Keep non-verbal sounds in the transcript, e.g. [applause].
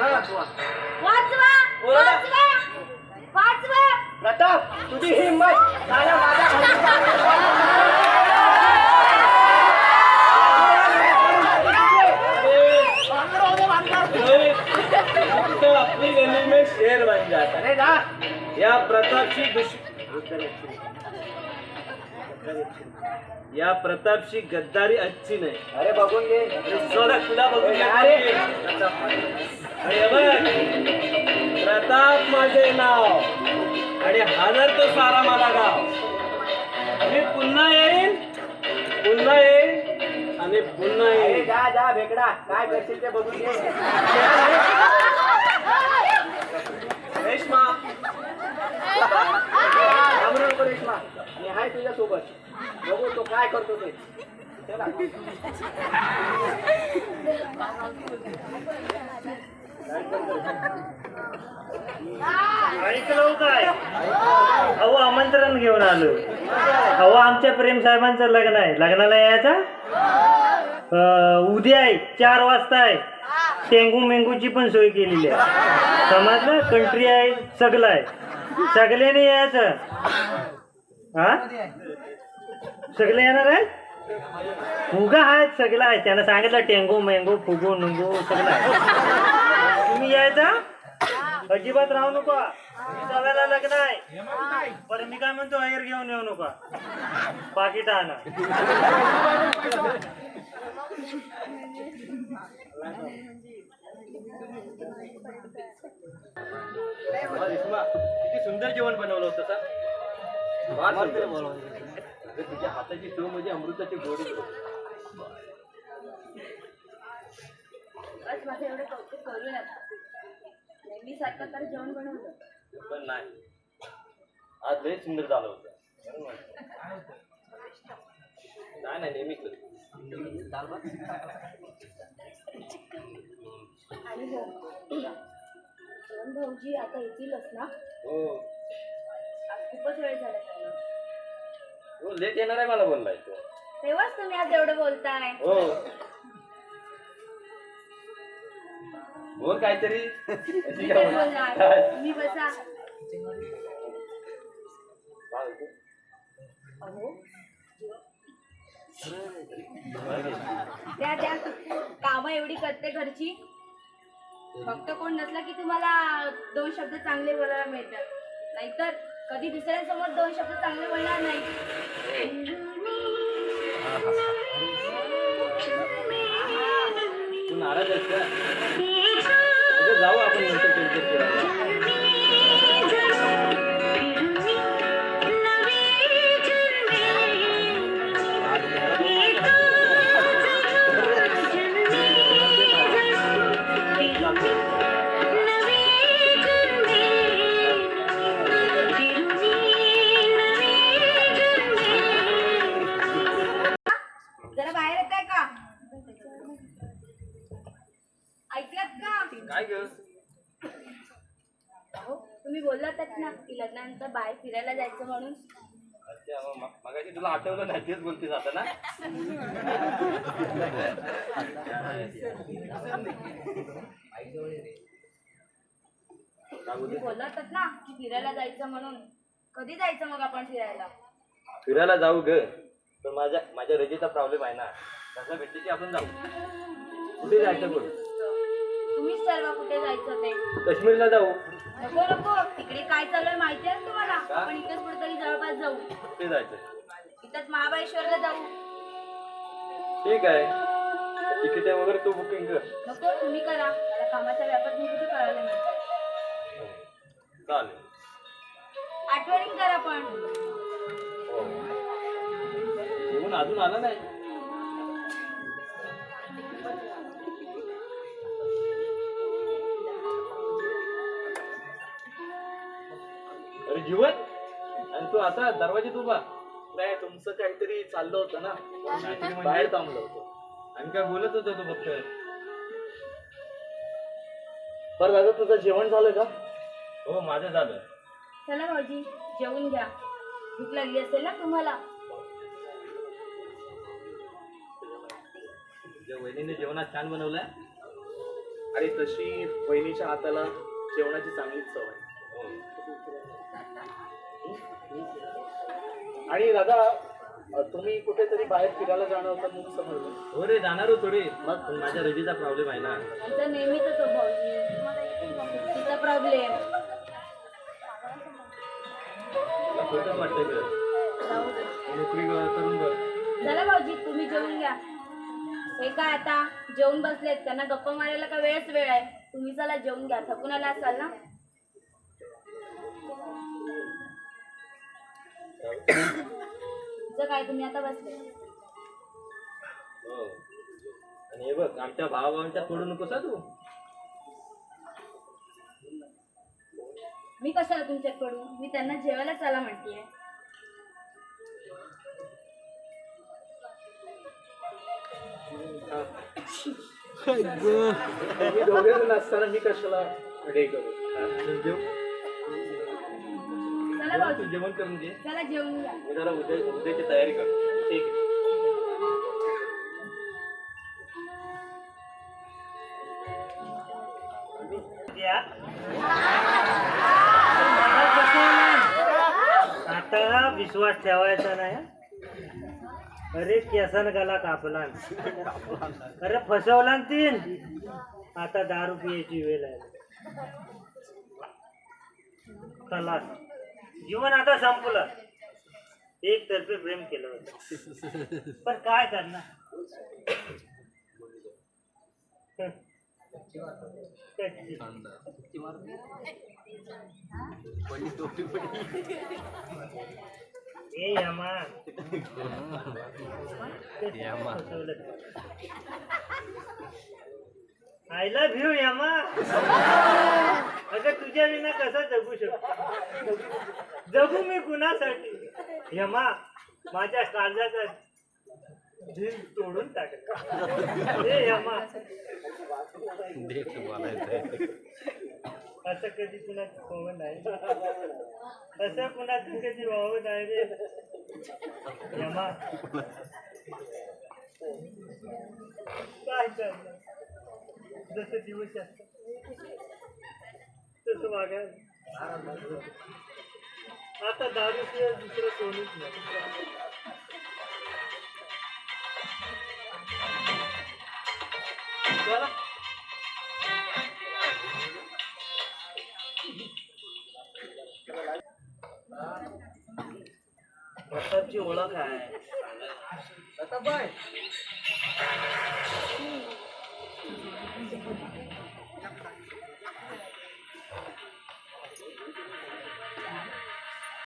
वाचवा. ओरडा. वाचवा. वाचवा. प्रताप तुझी हिंमत साला माझ्या तो अपनी गली में शेर बन जाता है या प्रतापची दुश या प्रतापची गद्दारी अच्छी नाही. अरे बघून घे. सोला तुला बघून घे. अरे. अरे माझे नाव आणि हजार तो सारा मला गाव. मी पुन्हा येईन पुन्हा येईन आणि पुन्हा येईन. जा जा भेकडा काय करशील ते बघून रेश्मा. रेश्मा. मी आहे तुझ्या सोबत बघू तो काय करतो ते. चला. [laughs] ऐकलं हो काय? अहो आमंत्रण घेऊन आलो. अहो आमच्या प्रेम साहेबांचं लग्न आहे. लग्नाला यायचा? अं, उद्या आहे चार वाजता आहे. टेंगू मेंगूची पण सोय केलेली आहे. समजलं? कंट्री आहे सगळं आहे. सगळ्याने यायचं. हा सगळे येणार आहे फुगा आहेत सगळं आहे त्यानं सांगितलं टेंगू मेंगू फुगू नुंगू सगळं आहे. तुम्ही यायचा? अजिबात राहू नका. सगळ्याला लग्न आहे. बरं मी काय म्हणतो अयर घेऊन येऊ नका. पाकिट आणा किती सुंदर जेवण बनवलं होतं सर. तुझ्या हाताची चव म्हणजे अमृताची गोडी. बस माझं एवढं कौतुक करू नका सारखं तर जेवण बनवलं. पण नाही. आज लय सुंदर झालं होतं. म्हणून म्हटलं. नाही नाही नेहमीच आणि हो जेवण भाऊजी आता येतीलच ना? हो. आज खूपच वेळ झाला त्यांना. हो लेट येणार आहे मला बोललाय तो. तेव्हाच तुम्ही आज एवढं बोलताय. हो. बोल काहीतरी? मी बसा. त्या त्या कामं एवढी करते घरची. फक्त कोण नसला की तुम्हाला दोन शब्द चांगले बोलायला मिळतात. नाहीतर कधी दुसऱ्यांसमोर दोन शब्द चांगले बोलणार नाही. तू नाराज आहेस का? जाऊ आपण नंतर तुम्ही बोललातच ना की लग्नानंतर बाहेर फिरायला जायचं म्हणून. अच्छा मग म- मगाशी तुला आठवलं नाही तेच बोलतेस आता ना? तुम्ही ना की फिरायला जायचं म्हणून. कधी जायचं मग आपण फिरायला? फिरायला जाऊ ग पण माझ्या माझ्या रजेचा प्रॉब्लेम आहे ना. तसा भेटले की आपण जाऊ. कुठे जायचं बोल? तुम्हीच ठरवा कुठे जायचं ते? काश्मीरला जाऊ. नको नको. तिकडे काय चालू आहे माहिती आहे ना तुम्हाला? का? आपण इथेच कुठेतरी जवळपास जाऊ. कुठे जायचं इथंच महाबळेश्वरला जाऊ. ठीक आहे. तिकीट वगैरे तू बुकिंग कर. नको तुम्ही करा. मला कामाच्या व्यापात मी कुठे करायला मिळते चालेल. आठवणी करा पण. हो. जेवण अजून आलं नाही? अरे जीवन. आणि तू आता दरवाजेत उभा. नाही तुमचं काहीतरी चाललं होतं ना. म्हणजे- बाहेर थांबलो होतो. आणि काय बोलत होता तू फक्त? बरं दादा तुझं जेवण झालं का? हो माझं झालं. चला भाऊजी जेवून घ्या. भूक लागली असेल ना तुम्हाला? तुझ्या वहिनीने जेवणात छान बनवलंय. आणि तशी बहिणीच्या हाताला जेवणाची चांगलीच सवय. आणि दादा तुम्ही कुठेतरी बाहेर फिरायला जाणं होतं म्हणून समजलं. हो रे जाणार होतो रे. मग पण माझ्या रजेचा प्रॉब्लेम आहे ना. आमचा नेहमीच तो भाऊजी तिचा प्रॉब्लेम करून बघ. चला भाऊजी तुम्ही जेवून घ्या. हे काय आता जेवून बसलेत? त्यांना गप्पा मारायला का वेळच वेळ आहे? तुम्ही चला जेवून घ्या. थकून आला असाल ना? तुझं काय? तुम्ही आता बसले. हो. आणि हे बघ आमच्या भावाभावांच्या पडू नकोस हा तू. मी कशाला तुमच्यात पडू? मी त्यांना जेवायला चला म्हणतीये. तुम्ही दोघे जण असताना मी कशाला डे करू? जेव चला तू जेवण करून घे. चला मी जरा उद्या उद्याची तयारी कर ठीक आहे. द्या. आता विश्वास ठेवायचा नाही हं? अरे केसन गला कापला अरे फसवला न तीन. आता दारू पियाची वेळ आहे. खलास जीवन आता संपलं. एक तर्फे प्रेम केलं होतं. पण काय करणार. ए यमा. आय लव्ह यू यमा अगं तुझ्या विना कसं जगू शकतो? जगू मी कुणासाठी? यमा माझ्या काळजाचा दिल तोडून टाकलं ए यमा असं कधी कुणाचं व्हावं नाही. असं कुणाचं कधी व्हावं नाही रे. यमा काय चाललं? जसं दिवस असतात तसं वागायला आता दारू शिवाय दुसरं कोणीच नाही. प्रतापची ओळख आहे. आता बाय. Thank you.